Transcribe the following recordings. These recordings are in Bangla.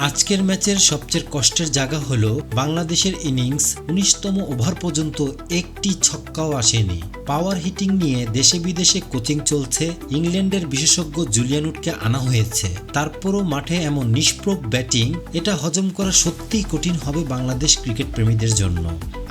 আজকের ম্যাচের সবচেয়ে কষ্টের জায়গা হল বাংলাদেশের ইনিংস উনিশতম ওভার পর্যন্ত একটি ছক্কাও আসেনি। পাওয়ার হিটিং নিয়ে দেশে বিদেশে কোচিং চলছে। ইংল্যান্ডের বিশেষজ্ঞ জুলিয়ানুটকে আনা হয়েছে। তারপরও মাঠে এমন নিষ্প্রভ ব্যাটিং, এটা হজম করা সত্যিই কঠিন হবে বাংলাদেশ ক্রিকেট প্রেমীদের জন্য।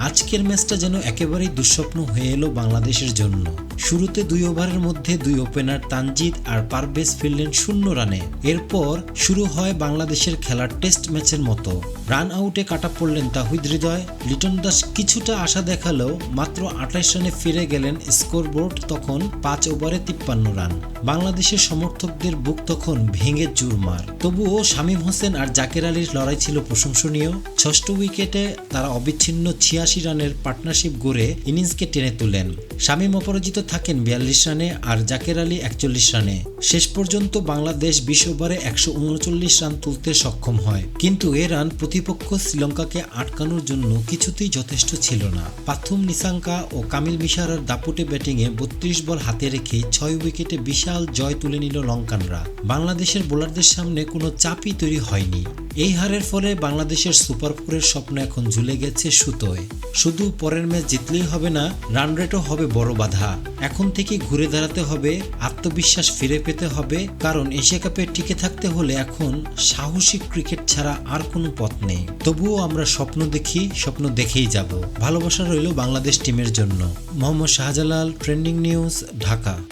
আজকের ম্যাচটা যেন একেবারেই দুঃস্বপ্ন হয়ে এলো বাংলাদেশের জন্য। শুরুতে দুই ওভারের মধ্যে দুই ওপেনার তানজিদ আর পারভেজ ফিরলেন শূন্য রানে। এরপর শুরু হয় বাংলাদেশের খেলার টেস্ট ম্যাচের মতো। রান আউটে কাটা পড়লেন তাহিদ হৃদয়। লিটন দাস কিছুটা আশা দেখালেও মাত্র আঠাশ রানে ফিরে গেলেন স্কোরবোর্ড তখন পাঁচ ওভারে তিপ্পান্ন রান। বাংলাদেশের সমর্থকদের বুক তখন ভেঙে চুরমার। তবুও শামীম হোসেন আর জাকের আলীর লড়াই ছিল প্রশংসনীয়। ষষ্ঠ উইকেটে তারা অবিচ্ছিন্ন ছিয়াশি রানের পার্টনারশিপ গড়ে ইনিংসকে টেনে তোলেন। শামীম অপরাজিত থাকেন বিয়াল্লিশ রানে আর জাকের আলী একচল্লিশ রানে। শেষ পর্যন্ত বাংলাদেশ বিশ ওভারে একশো উনচল্লিশ রান তুলতে সক্ষম হয়। কিন্তু এ রান প্রতিপক্ষ শ্রীলঙ্কাকে আটকানোর জন্য কিছুতেই যথেষ্ট ছিল না। পাথুম নিসাঙ্কা ও কামিল মিশারার দাপুটে ব্যাটিংয়ে বত্রিশ বল হাতে রেখে ছয় উইকেটে বিশাল জয় তুলে নিল লঙ্কানরা। বাংলাদেশের বোলারদের সামনে কোনো চাপই তৈরি হয়নি। এই হারের ফলে বাংলাদেশের সুপার ফোরের স্বপ্ন এখন ঝুলে গেছে সুতোয়। শুধু পরের ম্যাচ জিতলেই হবে না রান রেটও হবে বড় বাধা। এখন থেকে ঘুরে দাঁড়াতে হবে, আত্মবিশ্বাস ফিরে পেতে হবে, কারণ এশিয়া কাপে টিকে থাকতে হলে এখন সাহসী ক্রিকেট ছাড়া আর কোনো পথ নেই। তবুও আমরা স্বপ্ন দেখি, স্বপ্ন দেখেই যাব। ভালোবাসা রইল বাংলাদেশ টিমের জন্য। Mohammad Shahjalal trending news Dhaka.